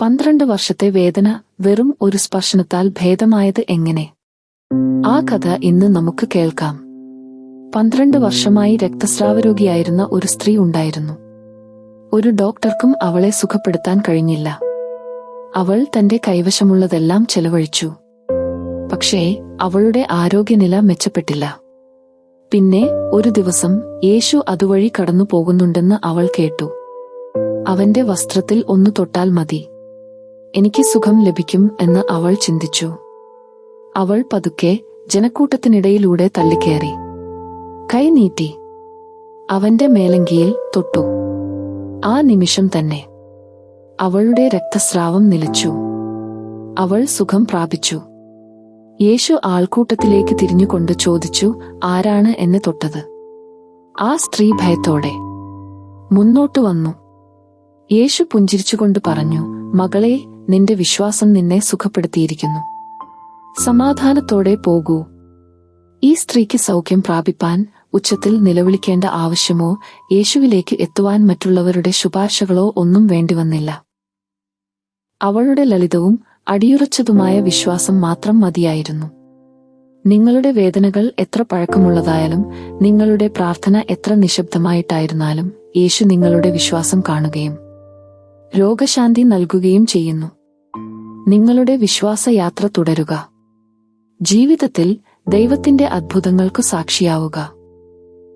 പന്ത്രണ്ട് വർഷത്തെ വേദന വെറും ഒരു സ്പർശനത്താൽ ഭേദമായത് എങ്ങനെ? ആ കഥ ഇന്ന് നമുക്ക് കേൾക്കാം. പന്ത്രണ്ട് വർഷമായി രക്തസ്രാവരോഗിയായിരുന്ന ഒരു സ്ത്രീ ഉണ്ടായിരുന്നു. ഒരു ഡോക്ടർക്കും അവളെ സുഖപ്പെടുത്താൻ കഴിഞ്ഞില്ല. അവൾ തന്റെ കൈവശമുള്ളതെല്ലാം ചെലവഴിച്ചു. പക്ഷേ അവളുടെ ആരോഗ്യനില മെച്ചപ്പെട്ടില്ല. പിന്നെ ഒരു ദിവസം യേശു അതുവഴി കടന്നു പോകുന്നുണ്ടെന്ന് അവൾ കേട്ടു. അവന്റെ വസ്ത്രത്തിൽ ഒന്നു തൊട്ടാൽ മതി. എനിക്ക് സുഖം ലഭിക്കും എന്ന് അവൾ ചിന്തിച്ചു. അവൾ പതുക്കെ ജനക്കൂട്ടത്തിനിടയിലൂടെ തള്ളിക്കയറി കൈ നീട്ടി. അവന്റെ മേലങ്കിയിൽ തൊട്ടു. ആ നിമിഷം തന്നെ. അവളുടെ രക്തസ്രാവം നിലച്ചു. അവൾ സുഖം പ്രാപിച്ചു. യേശു ആൾക്കൂട്ടത്തിലേക്ക് തിരിഞ്ഞുകൊണ്ട് ചോദിച്ചു ആരാണ് എന്നെ തൊട്ടത്? ആ സ്ത്രീ ഭയത്തോടെ. മുന്നോട്ടു വന്നു. യേശു പുഞ്ചിരിച്ചുകൊണ്ട് പറഞ്ഞു മകളെ നിന്റെ വിശ്വാസം നിന്നെ സുഖപ്പെടുത്തിയിരിക്കുന്നു. സമാധാനത്തോടെ പോകൂ. ഈ സ്ത്രീക്ക് സൗഖ്യം പ്രാപിപ്പാൻ ഉച്ചത്തിൽ നിലവിളിക്കേണ്ട ആവശ്യമോ യേശുവിലേക്ക് എത്തുവാൻ മറ്റുള്ളവരുടെ ശുപാർശകളോ ഒന്നും വേണ്ടിവന്നില്ല. അവളുടെ ലളിതവും അടിയുറച്ചതുമായ വിശ്വാസം മാത്രം മതിയായിരുന്നു. നിങ്ങളുടെ വേദനകൾ എത്ര പഴക്കമുള്ളതായാലും നിങ്ങളുടെ പ്രാർത്ഥന എത്ര നിശബ്ദമായിട്ടായിരുന്നാലും യേശു നിങ്ങളുടെ വിശ്വാസം കാണുകയും രോഗശാന്തി നൽകുകയും ചെയ്യുന്നു. നിങ്ങളുടെ വിശ്വാസയാത്ര തുടരുക. ജീവിതത്തിൽ ദൈവത്തിന്റെ അത്ഭുതങ്ങൾക്കു സാക്ഷിയാവുക.